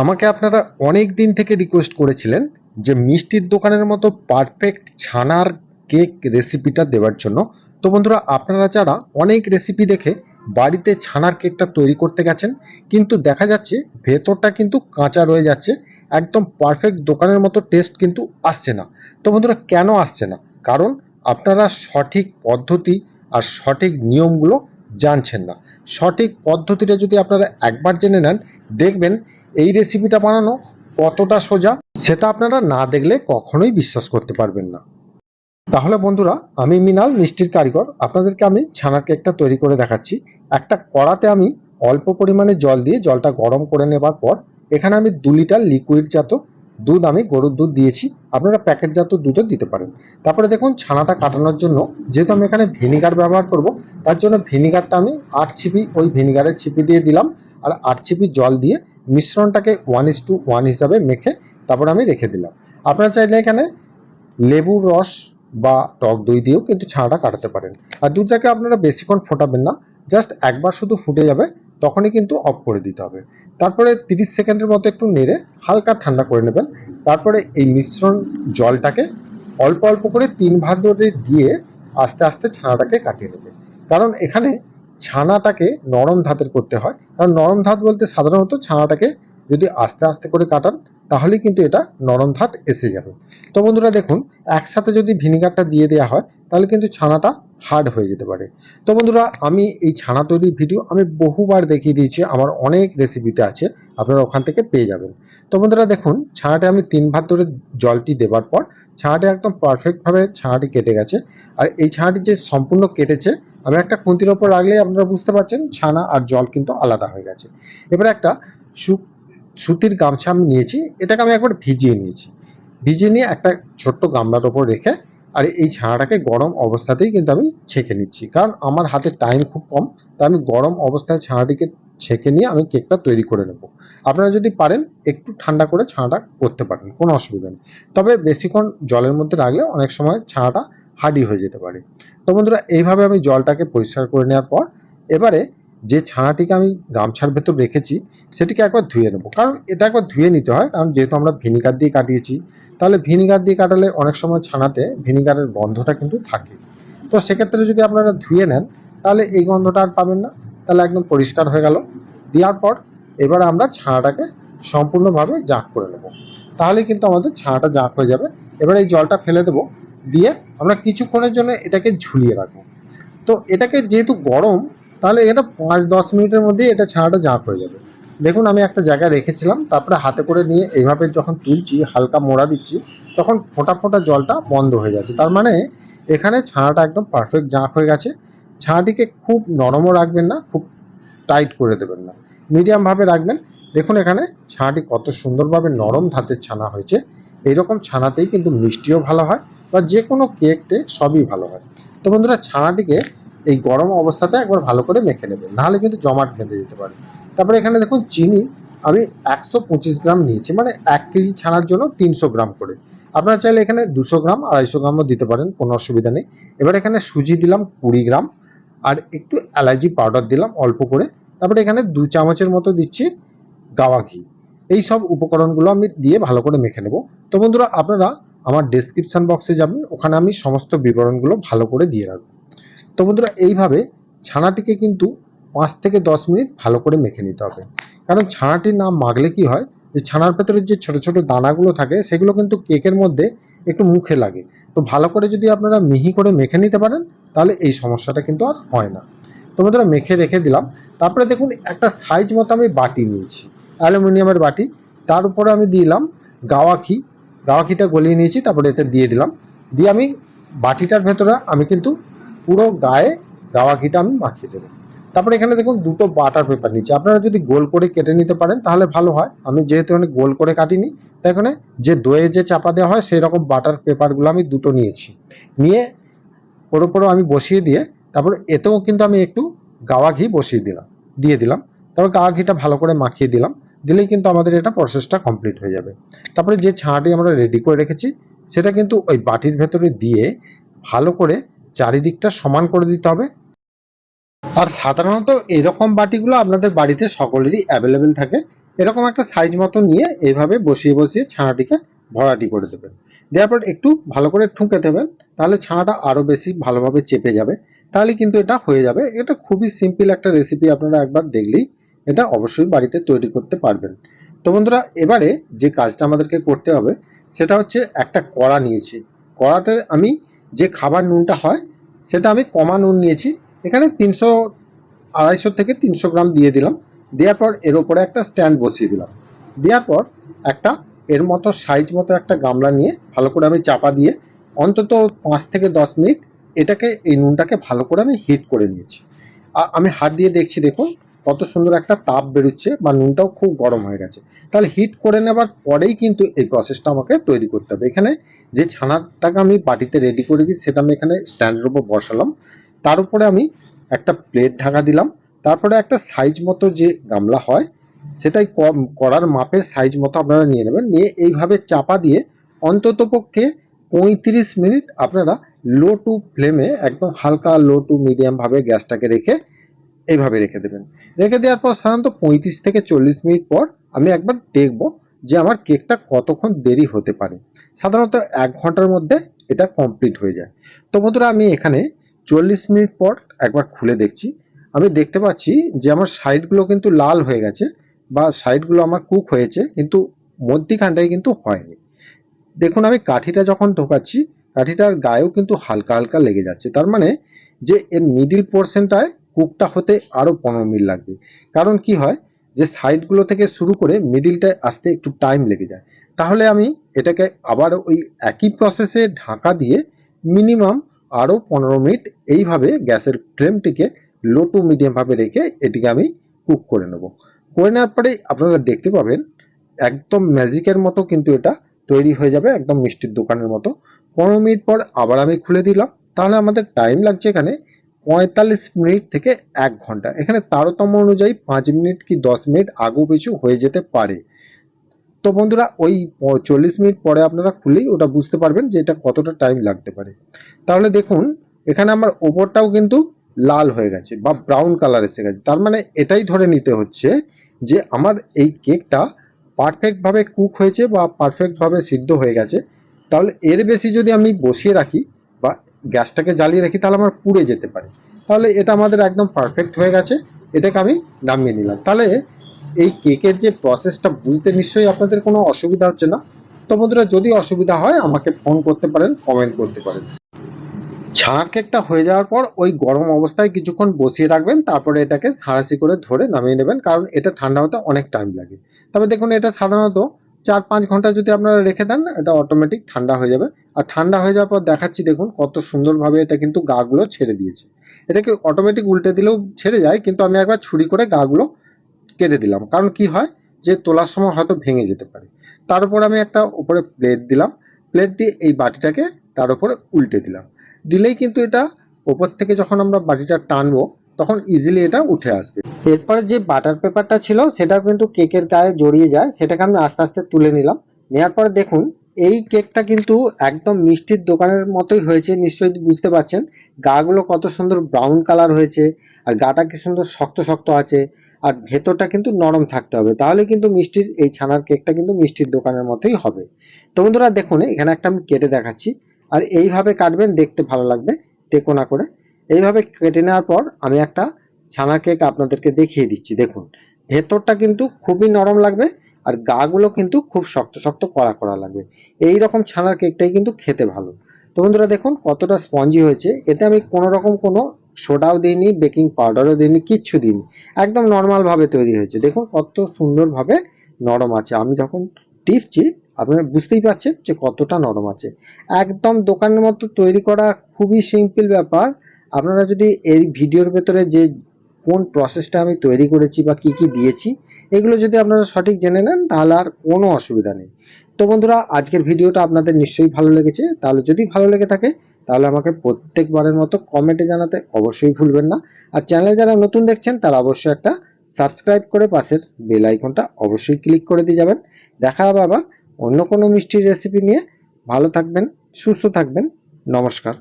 আমাকে আপনারা অনেক দিন থেকে রিকোয়েস্ট করেছিলেন যে মিষ্টির দোকানের মতো পারফেক্ট ছানার কেক রেসিপিটা দেওয়ার জন্য। তো বন্ধুরা, আপনারা যারা অনেক রেসিপি দেখে বাড়িতে ছানার কেকটা তৈরি করতে গেছেন, কিন্তু দেখা যাচ্ছে ভেতরটা কিন্তু কাঁচা রয়ে যাচ্ছে, একদম পারফেক্ট দোকানের মতো টেস্ট কিন্তু আসছে না। তো বন্ধুরা, কেন আসছে না? কারণ আপনারা সঠিক পদ্ধতি আর সঠিক নিয়মগুলো জানছেন না। সঠিক পদ্ধতিটা যদি আপনারা একবার জেনে নেন, দেখবেন এই রেসিপিটা বানানো কতটা সোজা, সেটা আপনারা না দেখলে কখনোই বিশ্বাস করতে পারবেন না। তাহলে বন্ধুরা, আমি মিনাল, মিষ্টির কারিগর। আপনাদেরকে আমি ছানার কেকটা তৈরি করে দেখাচ্ছি। একটা কড়াতে আমি অল্প পরিমাণে জল দিয়ে জলটা গরম করে নেবার পর, এখানে আমি দু লিটার লিকুইড জাত দুধ আমি গরুর দুধ দিয়েছি। আপনারা প্যাকেটজাত দুধও দিতে পারেন। তারপরে দেখুন, ছানাটা কাটানোর জন্য যেহেতু আমি এখানে ভিনিগার ব্যবহার করব, তার জন্য ভিনিগারটা আমি আট ছিপি ওই ভিনিগারের ছিপি দিয়ে দিলাম। আর আট ছিপি জল দিয়ে মিশ্রণটাকে ওয়ান ইস টু ওয়ান হিসাবে মেখে তারপর আমি রেখে দিলাম। আপনারা চাইলে এখানে লেবুর রস বা টক দই দিয়েও কিন্তু ছানাটা কাটাতে পারেন। আর দুধটাকে আপনারা বেশিক্ষণ ফোটাবেন না জাস্ট একবার শুধু ফুটে যাবে, তখনই কিন্তু অফ করে দিতে হবে। তারপরে তিরিশ সেকেন্ডের মতো একটু নেড়ে হালকা ঠান্ডা করে নেবেন। তারপরে এই মিশ্রণ জলটাকে অল্প অল্প করে তিন ভাগ ধরে দিয়ে আস্তে আস্তে ছানাটাকে কাটিয়ে নেবে কারণ এখানে ছানাটাকে নরম ধাতের করতে হয়। কারণ নরম ধাত বলতে সাধারণত ছানাটাকে যদি আস্তে আস্তে করে কাটান, তাহলেই কিন্তু এটা নরম ধাত এসে যাবে। তো বন্ধুরা দেখুন, একসাথে যদি ভিনিগারটা দিয়ে দেওয়া হয়, তাহলে কিন্তু ছানাটা হার্ড হয়ে যেতে পারে। তো বন্ধুরা, আমি এই ছানা তৈরির ভিডিও আমি বহুবার দেখিয়ে দিয়েছি, আমার অনেক রেসিপিতে আছে, আপনারা ওখান থেকে পেয়ে যাবেন। তো বন্ধুরা দেখুন ছানাটা আমি তিন ভাত ধরে জলটি দেবার পর ছানাটা একদম পারফেক্টভাবে ছানাটি কেটে গেছে। আর এই ছানাটি যে সম্পূর্ণ কেটেছে, আমি একটা খুন্তির ওপর রাখলে আপনারা বুঝতে পারছেন, ছানা আর জল কিন্তু আলাদা হয়ে গেছে। এবার একটা সুতির গামছা আমি নিয়েছি, এটাকে আমি একবার ভিজিয়ে নিয়েছি। ভিজিয়ে নিয়ে একটা ছোট্ট গামলার ওপর রেখে আর এই ছানাটাকে গরম অবস্থাতেই কিন্তু আমি ছেঁকে নিচ্ছি। কারণ আমার হাতে টাইম খুব কম, তাই আমি গরম অবস্থায় ছানাটিকে ছেঁকে নিয়ে আমি কেকটা তৈরি করে নেব। আপনারা যদি পারেন, একটু ঠান্ডা করে ছানাটা করতে পারেন, কোনো অসুবিধা নেই। তবে বেশিক্ষণ জলের মধ্যে রাখলে অনেক সময় ছানাটা হার্ডি হয়ে যেতে পারে। তো বন্ধুরা, এইভাবে আমি জলটাকে পরিষ্কার করে নেওয়ার পর, এবারে যে ছানাটিকে আমি গামছার ভেতর রেখেছি, সেটিকে একবার ধুয়ে নেব। কারণ এটা একবার ধুয়ে নিতে হয়, কারণ যেহেতু আমরা ভিনিগার দিয়ে কাটিয়েছি, তাহলে ভিনিগার দিয়ে কাটালে অনেক সময় ছানাতে ভিনিগারের গন্ধটা কিন্তু থাকে। তো সেক্ষেত্রে যদি আপনারা ধুয়ে নেন, তাহলে এই গন্ধটা আর পাবেন না। তাহলে একদম পরিষ্কার হয়ে গেল। দেওয়ার পর এবার আমরা ছানাটাকে সম্পূর্ণভাবে জাঁক করে নেব। তাহলে কিন্তু আমাদের ছানাটা জাঁক হয়ে যাবে। এবার এই জলটা ফেলে দেবো। দিয়ে আমরা কিছুক্ষণের জন্য এটাকে ঝুলিয়ে রাখব। তো এটাকে যেহেতু গরম, তাহলে এটা পাঁচ দশ মিনিটের মধ্যেই এটা ছানাটা জাঁক হয়ে যাবে। দেখুন, আমি একটা জায়গায় রেখেছিলাম। তারপরে হাতে করে নিয়ে এইভাবে যখন তুলছি, হালকা মোড়া দিচ্ছি, তখন ফোঁটা ফোঁটা জলটা বন্ধ হয়ে যাচ্ছে। তার মানে এখানে ছানাটা একদম পারফেক্ট জাঁক হয়ে গেছে। ছানাটিকে খুব নরমও রাখবেন না, খুব টাইট করে দেবেন না। মিডিয়াম ভাবে রাখবেন। দেখুন এখানে ছানাটি কত সুন্দরভাবে নরম ধাতের ছানা হয়েছে। এইরকম ছানাতেই কিন্তু মিষ্টিও ভালো হয় বা যে কোনো কেকটে সবই ভালো হয়। তো বন্ধুরা, ছানাটিকে এই গরম অবস্থাতে একবার ভালো করে মেখে নেবেন। নাহলে কিন্তু জমাট বেঁধে যেতে পারে। তারপরে এখানে দেখুন চিনি। আমি একশো পঁচিশ গ্রাম নিয়েছি মানে এক কেজি ছানার জন্য তিনশো গ্রাম করে। আপনারা চাইলে এখানে দুশো গ্রাম, আড়াইশো গ্রামও দিতে পারেন, কোনো অসুবিধা নেই। এবার এখানে সুজি দিলাম কুড়ি গ্রাম। আর একটু এলাচি পাউডার দিলাম অল্প করে। তারপরে এখানে দু চামচের মতো দিচ্ছি গাওয়া ঘি। এই সব উপকরণগুলো আমি দিয়ে ভালো করে মেখে নেব। তো বন্ধুরা, আপনারা আমার ডেসক্রিপশন বক্সে যাবেন, ওখানে আমি সমস্ত বিবরণগুলো ভালো করে দিয়ে রাখব। তো বন্ধুরা, এইভাবে ছানাটিকে কিন্তু পাঁচ থেকে দশ মিনিট ভালো করে মেখে নিতে হবে। কারণ ছানাটি না মাগলে কি হয়, যে ছানার ভেতরে যে ছোট ছোট দানাগুলো থাকে, সেগুলো কিন্তু কেকের মধ্যে একটু মুখে লাগে। তো ভালো করে যদি আপনারা মিহি করে মেখে নিতে পারেন, তাহলে এই সমস্যাটা কিন্তু আর হয় না। তো বন্ধুরা, মেখে রেখে দিলাম। তারপরে দেখুন, একটা সাইজ মতো আমি বাটি নিয়েছি। অ্যালুমিনিয়ামের বাটি। তার উপরে আমি দিলাম গাওয়া ঘি গাওয়া ঘিটা গলিয়ে নিয়েছি, তারপরে এতে দিয়ে দিলাম। দিয়ে আমি বাটিটার ভেতরে আমি কিন্তু পুরো গায়ে গাওয়া ঘিটা আমি মাখিয়ে দেবো। তারপরে এখানে দেখুন, দুটো বাটার পেপার নিচ্ছে আপনারা যদি গোল করে কেটে নিতে পারেন, তাহলে ভালো হয়। আমি যেহেতু এখানে গোল করে কাটিনি তাই এখানে যে দইয়ে যে চাপা দেওয়া হয় সেই রকম বাটার পেপারগুলো আমি দুটো নিয়েছি। নিয়ে ওর উপরও আমি বসিয়ে দিয়ে, তারপর এতেও কিন্তু আমি একটু গাওয়া ঘি বসিয়ে দিলাম, দিয়ে দিলাম। তারপর গাওয়া ঘিটা ভালো করে মাখিয়ে দিলাম, দিলেই কিন্তু আমাদের এটা প্রসেসটা কমপ্লিট হয়ে যাবে। তারপরে যে ছানাটি আমরা রেডি করে রেখেছি, সেটা কিন্তু ওই বাটির ভেতরে দিয়ে ভালো করে চারিদিকটা সমান করে দিতে হবে। আর সাধারণত এরকম বাটিগুলো আপনাদের বাড়িতে সকলেরই অ্যাভেলেবেল থাকে। এরকম একটা সাইজ মতো নিয়ে এইভাবে বসিয়ে বসিয়ে ছানাটিকে ভরাটি করে দেবেন। দেওয়ার পর একটু ভালো করে ঠুকে দেবেন, তাহলে ছানাটা আরও বেশি ভালোভাবে চেপে যাবে। তাহলে কিন্তু এটা হয়ে যাবে। এটা খুবই সিম্পল একটা রেসিপি আপনারা একবার দেখলেই এটা অবশ্যই বাড়িতে তৈরি করতে পারবেন। তো বন্ধুরা, এবারে যে কাজটা আমাদেরকে করতে হবে, সেটা হচ্ছে একটা কড়া নিয়েছি। কড়াতে আমি যে খাবার নুনটা হয়, সেটা আমি কমা নুন নিয়েছি। এখানে তিনশো আড়াইশো থেকে তিনশো গ্রাম দিয়ে দিলাম। দেওয়ার পর এর ওপরে একটা স্ট্যান্ড বসিয়ে দিলাম। দেওয়ার পর একটা এর মতো সাইজ মতো একটা গামলা নিয়ে ভালো করে আমি চাপা দিয়ে অন্তত পাঁচ থেকে দশ মিনিট এটাকে, এই নুনটাকে ভালো করে আমি হিট করে নিয়েছি। আর আমি হাত দিয়ে দেখছি, দেখুন কত সুন্দর একটা তাপ বেরোচ্ছে বা নুনটাও খুব গরম হয়ে গেছে। তাহলে হিট করে নেবার পরেই কিন্তু এই প্রসেসটা আমাকে তৈরি করতে হবে। এখানে যে ছানাটাকে আমি বাটিতে রেডি করে দিই সেটা আমি এখানে স্ট্যান্ডের উপর বসালাম। তার উপরে আমি একটা প্লেট ঢাকা দিলাম। তারপরে একটা সাইজ মতো যে গামলা হয়, সেটাই করার মাপের সাইজ মতো আপনারা নিয়ে নেবেন। নিয়ে এইভাবে চাপা দিয়ে অন্তত পক্ষে পঁয়ত্রিশ মিনিট আপনারা লো টু ফ্লেমে একদম হালকা লো টু মিডিয়াম ভাবে গ্যাসটাকে রেখে এইভাবে রেখে দেবেন। রেখে দেওয়ার পর সাধারণত পঁয়ত্রিশ থেকে চল্লিশ মিনিট পর আমি একবার দেখব যে আমার কেকটা কতক্ষণ দেরি হতে পারে। সাধারণত এক ঘণ্টার মধ্যে এটা কমপ্লিট হয়ে যায়। তো বন্ধুরা, আমি এখানে চল্লিশ মিনিট পর একবার খুলে দেখছি। আমি দেখতে পাচ্ছি যে আমার সাইডগুলো কিন্তু লাল হয়ে গেছে বা সাইডগুলো আমার কুক হয়েছে, কিন্তু মধ্যিখানটায় কিন্তু হয়নি। দেখুন, আমি কাঠিটা যখন ঢোকাচ্ছি, কাঠিটার গায়েও কিন্তু হালকা হালকা লেগে যাচ্ছে। তার মানে যে এর মিডিল পোর্শনটায় কুকটা হতে আরও পনেরো মিনিট লাগবে। কারণ কি হয়? যে সাইডগুলো থেকে শুরু করে মিডিলটায় আসতে একটু টাইম লেগে যায়। তাহলে আমি এটাকে আবার ওই একই প্রসেসে ঢাকা দিয়ে মিনিমাম আরও পনেরো মিনিট এইভাবে গ্যাসের ফ্লেমটিকে লো টু মিডিয়াম ভাবে রেখে এটিকে আমি কুক করে নেব। করে নেওয়ার পরে আপনারা দেখতে পাবেন, একদম ম্যাজিকের মতো কিন্তু এটা তৈরি হয়ে যাবে, একদম মিষ্টির দোকানের মতো। পনেরো মিনিট পর আবার আমি খুলে দিলাম। তাহলে আমাদের টাইম লাগছে এখানে পঁয়তাল্লিশ মিনিট থেকে এক ঘণ্টা। এখানে তারতম্য অনুযায়ী পাঁচ মিনিট কি দশ মিনিট আগু পিছু হয়ে যেতে পারে। তো বন্ধুরা, ওই চল্লিশ মিনিট পরে আপনারা খুলেই ওটা বুঝতে পারবেন যে এটা কতটা টাইম লাগতে পারে। তাহলে দেখুন, এখানে আমার ওপরটাও কিন্তু লাল হয়ে গেছে বা ব্রাউন কালার এসে গেছে। তার মানে এটাই ধরে নিতে হচ্ছে যে আমার এই কেকটা পারফেক্টভাবে কুক হয়েছে বা পারফেক্টভাবে সিদ্ধ হয়ে গেছে। তাহলে এর বেশি যদি আমি বসিয়ে রাখি বা গ্যাসটাকে জ্বালিয়ে রাখি, তাহলে আমার পুড়ে যেতে পারে। তাহলে এটা আমাদের একদম পারফেক্ট হয়ে গেছে, এটাকে আমি নামিয়ে নিলাম। তাহলে এই কেকের যে প্রসেসটা বুঝতে নিশ্চয়ই আপনাদের কোনো অসুবিধা হচ্ছে না। তো বন্ধুরা, যদি অসুবিধা হয় আমাকে ফোন করতে পারেন কমেন্ট করতে পারেন। ছানার কেকটা হয়ে যাওয়ার পর ওই গরম অবস্থায় কিছুক্ষণ বসিয়ে রাখবেন, তারপরে এটাকে সাঁড়াশি করে ধরে নামিয়ে নেবেন, কারণ এটা ঠান্ডা হতে অনেক টাইম লাগে। তবে দেখুন, এটা সাধারণত চার পাঁচ ঘণ্টা যদি আপনারা রেখে দেন, এটা অটোমেটিক ঠান্ডা হয়ে যাবে। আর ঠান্ডা হয়ে যাওয়ার পর দেখাচ্ছি, দেখুন, কত সুন্দরভাবে এটা কিন্তু গাগুলো ছেড়ে দিয়েছে। এটাকে অটোমেটিক উল্টে দিলেও ছেড়ে যায়, কিন্তু আমি একবার ছুরি করে গাগুলো কেটে দিলাম। কারণ কি হয়? যে তোলার সময় হয়তো ভেঙে যেতে পারে। তার উপর আমি একটা উপরে প্লেট দিলাম। প্লেট দিয়ে এই বাটিটাকে তার উপরে উল্টে দিলাম। দিলেই কিন্তু এটা ওপর থেকে যখন আমরা বাটিটা টানবো, তখন ইজিলি এটা উঠে আসবে। এরপরে যে বাটার পেপারটা ছিল, সেটাও কিন্তু কেকের গায়ে জড়িয়ে যায়, সেটাকে আমি আস্তে আস্তে তুলে নিলাম। নেওয়ার পরে দেখুন, এই কেকটা কিন্তু একদম মিষ্টির দোকানের মতোই হয়েছে, নিশ্চয়ই বুঝতে পারছেন। গাগুলো কত সুন্দর ব্রাউন কালার হয়েছে, আর গাটা কি সুন্দর শক্ত শক্ত আছে, আর ভেতরটা কিন্তু নরম থাকতে হবে। তাহলে কিন্তু মিষ্টির এই ছানার কেকটা কিন্তু মিষ্টির দোকানের মতোই হবে। তো বন্ধুরা, দেখুন, এখানে একটা আমি কেটে দেখাচ্ছি। আর এইভাবে কাটবেন, দেখতে ভালো লাগবে তেকোনা করে। এইভাবে কেটে নেওয়ার পর আমি একটা ছানার কেক আপনাদেরকে দেখিয়ে দিচ্ছি, দেখুন। ভেতরটা কিন্তু খুবই নরম লাগবে আর গাগুলো কিন্তু খুব শক্ত শক্ত কড়া কড়া লাগবে। এই রকম ছানার কেকটাই কিন্তু খেতে ভালো। তো বন্ধুরা দেখুন কতটা স্পঞ্জি হয়েছে। এতে আমি কোনো রকম কোনো সোডাও দিইনি, বেকিং পাউডারও দিইনি, কিচ্ছু দিইনি। একদম নর্মাল ভাবে তৈরি হয়েছে। দেখুন কত সুন্দরভাবে নরম আছে। আমি যখন টিপছি আপনারা বুঝতেই পারছেন যে কতটা নরম আছে। একদম দোকানের মতো তৈরি করা খুবই সিম্পল ব্যাপার। আপনারা যদি এই ভিডিওর ভেতরে যে কোন প্রসেসটা আমি তৈরি করেছি বা কি কি দিয়েছি, এগুলো যদি আপনারা সঠিক জেনে নেন, তাহলে আর কোনো অসুবিধা নেই। তো বন্ধুরা, আজকের ভিডিওটা আপনাদের নিশ্চয়ই ভালো লেগেছে। তাহলে যদি ভালো লেগে থাকে, তাহলে আমাকে প্রত্যেকবারের মতো কমেন্টে জানাতে অবশ্যই ভুলবেন না। আর চ্যানেলে যারা নতুন দেখছেন, তারা অবশ্যই একটা সাবস্ক্রাইব করে পাশের বেল আইকনটা অবশ্যই ক্লিক করে দিয়ে যাবেন। দেখা হবে আবার অন্য কোনো মিষ্টির রেসিপি নিয়ে ভালো থাকবেন সুস্থ থাকবেন। নমস্কার।